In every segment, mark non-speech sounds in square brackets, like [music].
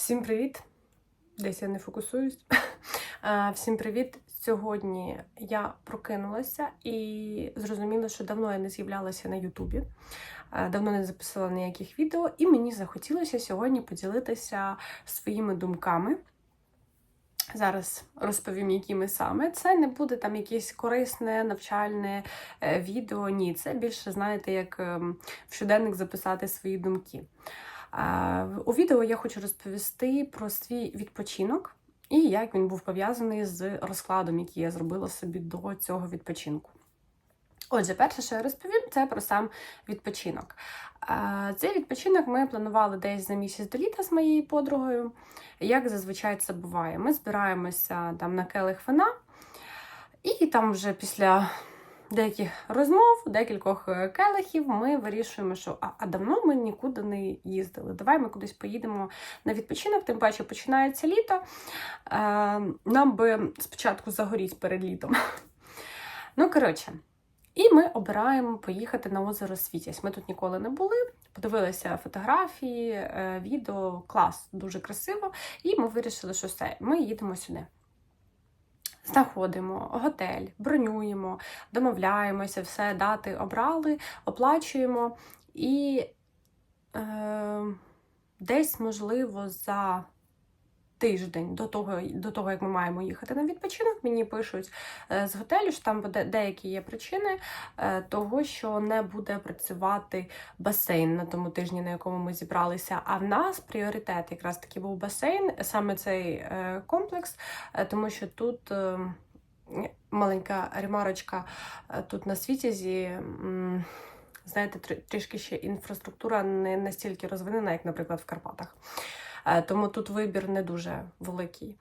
Всім привіт! Десь я не фокусуюсь. [laughs] Всім привіт! Сьогодні я прокинулася і зрозуміла, що давно я не з'являлася на Ютубі, давно не записала ніяких відео, і мені захотілося сьогодні поділитися своїми думками. Зараз розповім, якими саме. Це не буде там якесь корисне, навчальне е, відео. Ні, це більше, знаєте, як ем, в щоденник записати свої думки. У відео я хочу розповісти про свій відпочинок і як він був пов'язаний з розкладом, який я зробила собі до цього відпочинку. Отже, перше, що я розповім, це про сам відпочинок. Цей відпочинок ми планували десь за місяць до літа з моєю подругою. Як зазвичай це буває, ми збираємося там на келих вина, і там вже після деяких розмов, декількох е, келихів, ми вирішуємо, що а, а давно ми нікуди не їздили. Давай ми кудись поїдемо на відпочинок, тим паче починається літо. Е, нам би спочатку загоріти перед літом. [laughs] Ну, коротше. І ми обираємо поїхати на озеро Світязь. Ми тут ніколи не були. Подивилися фотографії, е, відео, клас, дуже красиво. І ми вирішили, що все, ми їдемо сюди. Знаходимо готель, бронюємо, домовляємося, все, дати обрали, оплачуємо. І е, десь, можливо, за тиждень до того, до того, як ми маємо їхати на відпочинок, мені пишуть е, з готелю, що там буде деякі є причини е, того, що не буде працювати басейн на тому тижні, на якому ми зібралися. А в нас пріоритет якраз таки був басейн, саме цей е, комплекс, тому що тут. Маленька ремарочка тут на світязі. м, Знаєте, трішки ще інфраструктура не настільки розвинена, як, наприклад, в Карпатах. Е, Тому тут вибір не дуже великий.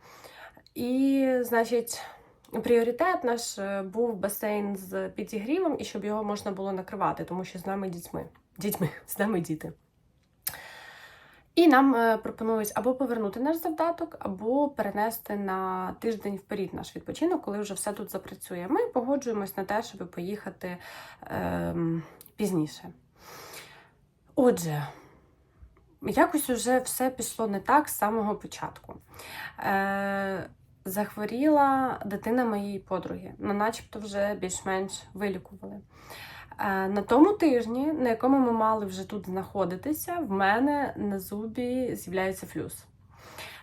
І, значить, пріоритет наш е, був басейн з підігрівом, і щоб його можна було накривати, тому що з нами дітьми. Дітьми, [laughs] з нами діти. І нам е, пропонують або повернути наш завдаток, або перенести на тиждень вперед наш відпочинок, коли вже все тут запрацює. Ми погоджуємось на те, щоб поїхати ем, пізніше. Отже, якось уже все пішло не так з самого початку. Е, захворіла дитина моєї подруги, ну, начебто вже більш-менш вилікували. Е, На тому тижні, на якому ми мали вже тут знаходитися, в мене на зубі з'являється флюс.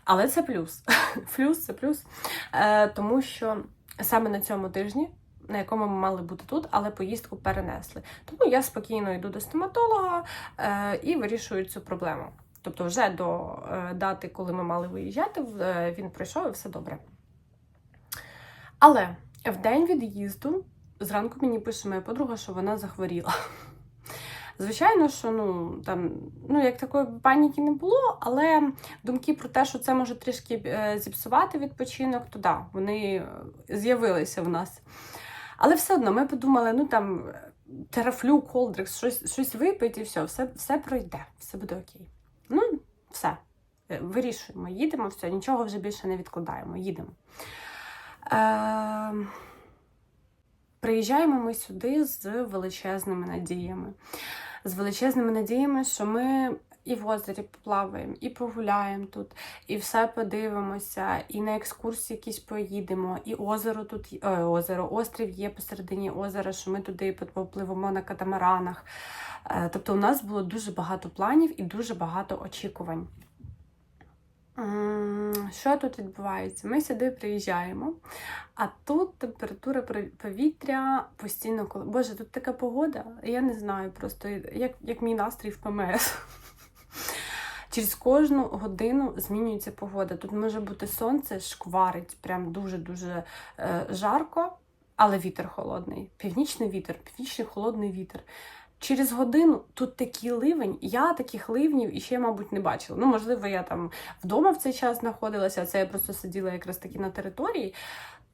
Але це плюс. [laughs] Флюс це плюс. Е, тому що саме на цьому тижні, на якому ми мали бути тут, але поїздку перенесли. Тому я спокійно йду до стоматолога е, і вирішую цю проблему. Тобто, вже до е, дати, коли ми мали виїжджати, е, він прийшов і все добре. Але в день від'їзду зранку мені пише моя подруга, що вона захворіла. [laughs] Звичайно, що ну там ну як такої паніки не було, але думки про те, що це може трішки е, зіпсувати відпочинок, то да, вони е, з'явилися в нас. Але все одно ми подумали, ну там терафлю, колдрекс, щось, щось випить і все, все, все пройде, все буде окей. Ну, все. Е, Вирішуємо, їдемо, все, нічого вже більше не відкладаємо, їдемо. Е, приїжджаємо ми сюди з величезними надіями. З величезними надіями, що ми і в озері поплаваємо, і погуляємо тут, і все подивимося, і на екскурсії якісь поїдемо, і озеро тут ой, озеро, острів є посередині озера, що ми туди попливемо на катамаранах. Е, Тобто, у нас було дуже багато планів і дуже багато очікувань. Що тут відбувається? Ми сюди приїжджаємо, а тут температура повітря постійно коли. Боже, тут така погода, я не знаю просто, як, як мій настрій в ПМС. Через кожну годину змінюється погода. Тут може бути сонце, шкварить, прям дуже-дуже е, жарко, але вітер холодний. Північний вітер, північний холодний вітер. Через годину тут такий ливень, я таких ливнів іще, мабуть, не бачила. Ну, можливо, я там вдома в цей час знаходилася, а це я просто сиділа якраз таки на території.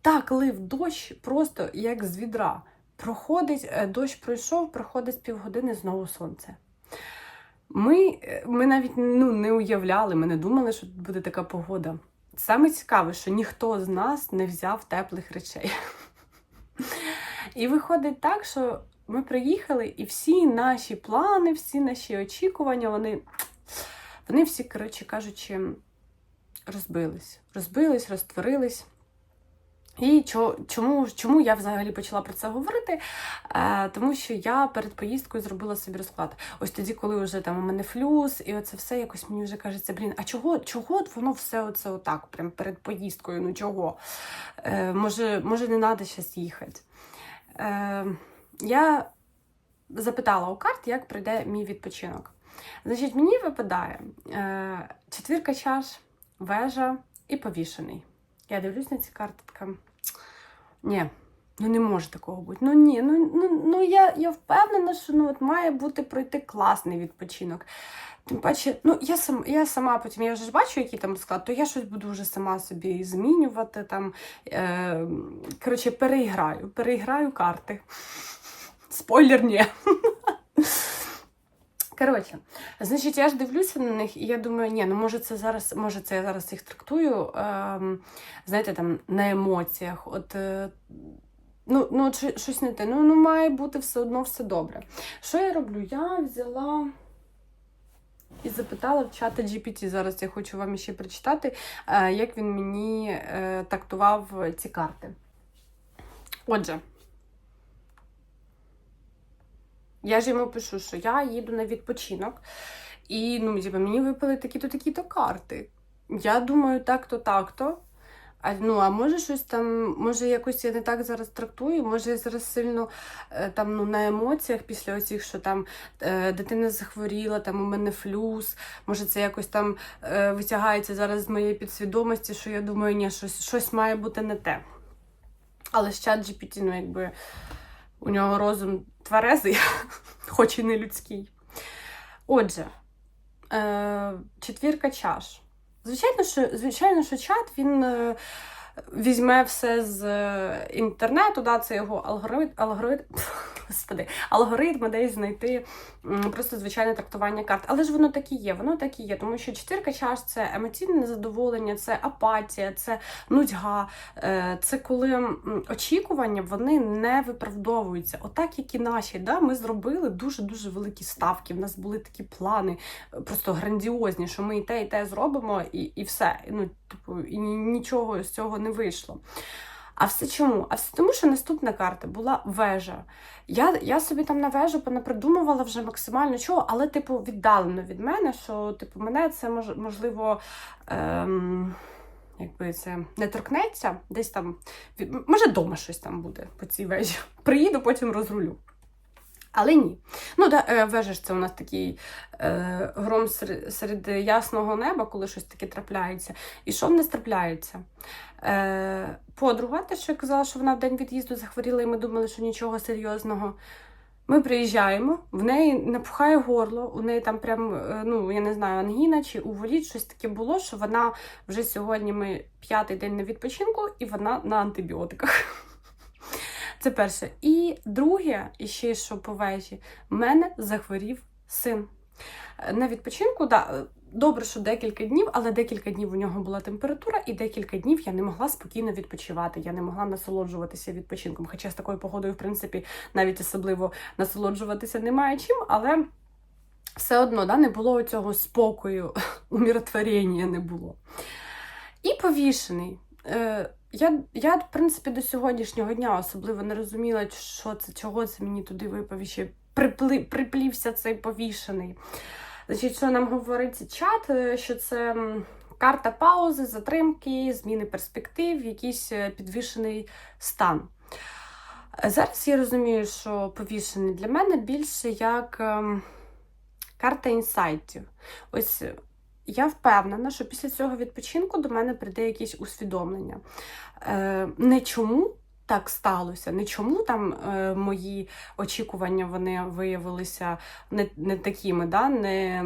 Так, лив дощ просто як з відра. Проходить, е, дощ пройшов, проходить півгодини, знову сонце. Ми, ми навіть ну, не уявляли, ми не думали, що буде така погода. Саме цікаве, що ніхто з нас не взяв теплих речей. [laughs] І виходить так, що ми приїхали, і всі наші плани, всі наші очікування, вони, вони всі, коротше кажучи, розбились. Розбились, розтворились. І чому чому я взагалі почала про це говорити? Е, Тому що я перед поїздкою зробила собі розклад. Ось тоді, коли вже там у мене флюс, і оце все якось мені вже кажеться, блін, а чого чого воно все оце отак, прям перед поїздкою? Ну чого? Е, Може, може не треба зараз їхати. Е, Я запитала у карт, як пройде мій відпочинок. Значить, мені випадає е, четвірка чаш, вежа і повішений. Я дивлюсь на ці карти, така. Ні, ну не може такого бути. Ну ні, ну ну, ну я я впевнена, що ну, от має бути пройти класний відпочинок. Тим паче, ну я сам, я сама потім я вже ж бачу, який там склад, то я щось буду вже сама собі змінювати. там. Е, Коротше, переіграю, переіграю карти. Спойлер, ні. Коротше, значить, я ж дивлюся на них, і я думаю, ні, ну може це зараз, може це я зараз їх трактую, ем, знаєте, там на емоціях. От, е, ну, ну, щось- щось не те. Ну, ну, має бути все одно все добре. Що я роблю? Я взяла і запитала в чата GPT. Зараз я хочу вам ще прочитати, е, як він мені е, тактував ці карти. Отже. Я ж йому пишу, що я їду на відпочинок, і ну, типу, мені випали такі-то такі-то карти. Я думаю, так-то, так-то. А, ну, а може щось там, може якось я не так зараз трактую, може я зараз сильно е, там, ну, на емоціях після оцих, що там е, дитина захворіла, там у мене флюс, може це якось там е, витягається зараз з моєї підсвідомості, що я думаю, ні, щось, щось має бути не те. Але з чат GPT, ну, якби у нього розум тверезий, [laughs] хоч і не людський. Отже, е, четвірка чаш. Звичайно, що, звичайно, що чат він е, візьме все з е, інтернету, да, це його алгоритм, алгоритм, [laughs] господи, алгоритм десь знайти просто звичайне трактування карт. Але ж воно так і є, воно так і є, тому що четвірка чаш це емоційне незадоволення, це апатія, це нудьга, е, це коли очікування вони не виправдовуються. Отак, як і наші. Да? Ми зробили дуже-дуже великі ставки. В нас були такі плани, просто грандіозні, що ми і те, і те зробимо, і, і все. Ну, типу, і нічого з цього не вийшло. А все чому? А все тому, що наступна карта була вежа. Я, я собі там на вежу понапридумувала вже максимально чого, але, типу, віддалено від мене, що типу, мене це мож, можливо. Ем... Якби це не торкнеться, десь там, може, вдома щось там буде по цій вежі. [laughs] Приїду, потім розрулю. Але ні. Ну, да, е, вежа ж це у нас такий е, гром серед, ясного неба, коли щось таке трапляється. І що в нас трапляється? Е, подруга, те, що я казала, що вона в день від'їзду захворіла, і ми думали, що нічого серйозного. Ми приїжджаємо, в неї напухає горло, у неї там прям, е, ну, я не знаю, ангіна чи уволіт, щось таке було, що вона вже сьогодні ми п'ятий день на відпочинку, і вона на антибіотиках. Це перше. І друге, і ще що по вежі, в мене захворів син. Е, На відпочинку, да, е, добре, що декілька днів, але декілька днів у нього була температура, і декілька днів я не могла спокійно відпочивати. Я не могла насолоджуватися відпочинком. Хоча з такою погодою, в принципі, навіть особливо насолоджуватися немає чим, але все одно да, не було цього спокою, [laughs] умиротворення не було. І повішений. Я, я, в принципі, до сьогоднішнього дня особливо не розуміла, що це, чого це мені туди випав і ще припли, приплівся цей повішений. Значить, що нам говорить чат, е, що це карта паузи, затримки, зміни перспектив, якийсь е, підвішений стан. Е, Зараз я розумію, що повішений для мене більше як ем, карта інсайтів. Ось я впевнена, що після цього відпочинку до мене прийде якесь усвідомлення. Е, не чому так сталося, не чому там е, мої очікування вони виявилися не, не такими, да? не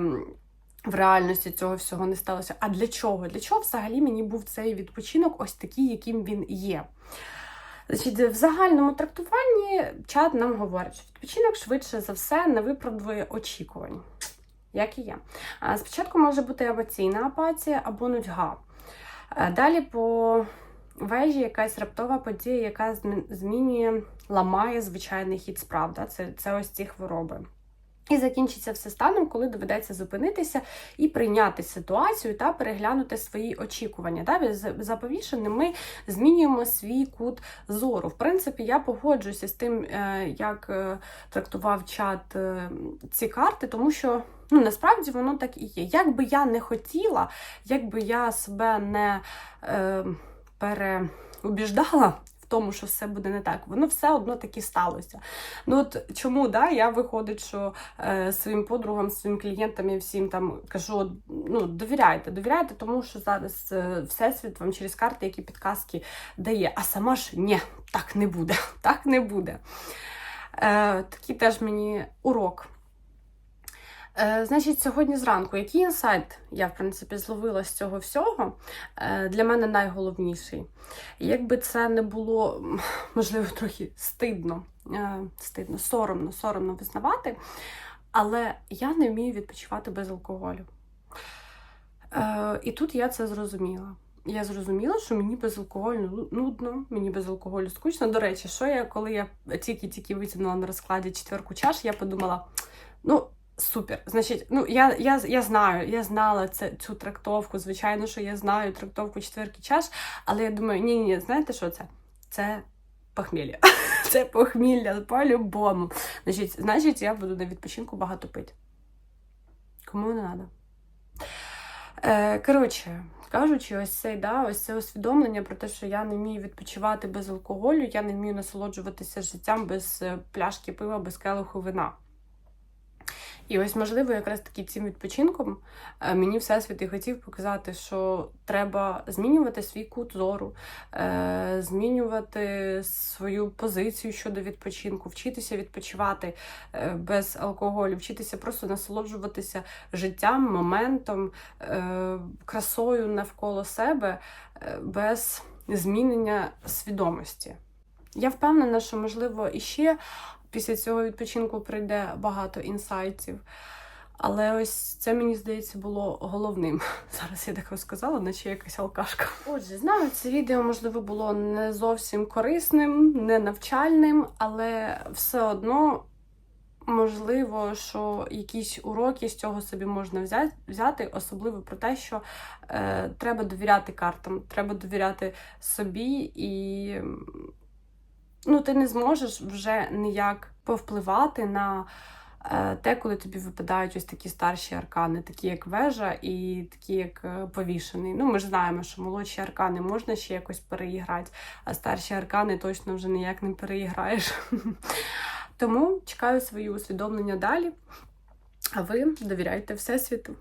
в реальності цього всього не сталося. А для чого? Для чого взагалі мені був цей відпочинок ось такий, яким він є? Значить, в загальному трактуванні чат нам говорить, що відпочинок швидше за все не виправдує очікувань. Як і є. Спочатку може бути емоційна апатія або нудьга. Далі по вежі якась раптова подія, яка змінює, ламає звичайний хід справ. Да? Це, це ось ці хвороби. І закінчиться все станом, коли доведеться зупинитися і прийняти ситуацію та переглянути свої очікування. Да? З заповішеним ми змінюємо свій кут зору. В принципі, я погоджуюся з тим, е, як е, трактував чат е, ці карти, тому що ну, насправді воно так і є. Як би я не хотіла, як би я себе не е, переубіждала, в тому, що все буде не так, воно все одно таки сталося. Ну от чому да, я виходить, що е, своїм подругам, своїм клієнтам і всім там кажу: ну довіряйте, довіряйте, тому що зараз е, всесвіт вам через карти, які підказки дає. А сама ж ні, так не буде, [laughs] так не буде. Е, Такий теж мені урок. Е, Значить, сьогодні зранку, який інсайт я, в принципі, зловила з цього всього, е, для мене найголовніший. Якби це не було, можливо, трохи стидно, е, стидно, соромно, соромно визнавати, але я не вмію відпочивати без алкоголю. І тут я це зрозуміла. Я зрозуміла, що мені без алкоголю ну, нудно, мені без алкоголю скучно. До речі, що я, коли я тільки-тільки витягнула на розкладі четверку чаш, я подумала: ну, Супер. Значить, ну я я, я знаю, я знала це, цю трактовку. Звичайно, що я знаю трактовку четверки чаш, але я думаю, ні, ні, знаєте, що це? Це похмілля. [laughs] Це похмілля по-любому. Значить, значить, я буду на відпочинку багато пити. Кому не треба. Е, Коротше, кажучи, ось це, да, ось це усвідомлення про те, що я не вмію відпочивати без алкоголю, я не вмію насолоджуватися життям без е, пляшки пива, без келиху вина. І ось, можливо, якраз таки цим відпочинком е, мені всесвіт і хотів показати, що треба змінювати свій кут зору, е, змінювати свою позицію щодо відпочинку, вчитися відпочивати е, без алкоголю, вчитися просто насолоджуватися життям, моментом, красою навколо себе без змінення свідомості. Я впевнена, що можливо іще після цього відпочинку прийде багато інсайтів. Але ось це, мені здається, було головним. [laughs] Зараз я так розказала, наче якась алкашка. Отже, знаю, це відео, можливо, було не зовсім корисним, не навчальним, але все одно. Можливо, що якісь уроки з цього собі можна взяти, особливо про те, що е, треба довіряти картам, треба довіряти собі і ну, ти не зможеш вже ніяк повпливати на е, те, коли тобі випадають ось такі старші аркани, такі як вежа і такі як е, повішений. Ну, ми ж знаємо, що молодші аркани можна ще якось переіграти, а старші аркани точно вже ніяк не переіграєш. [laughs] Тому чекаю свої усвідомлення далі. А ви довіряйте Всесвіту.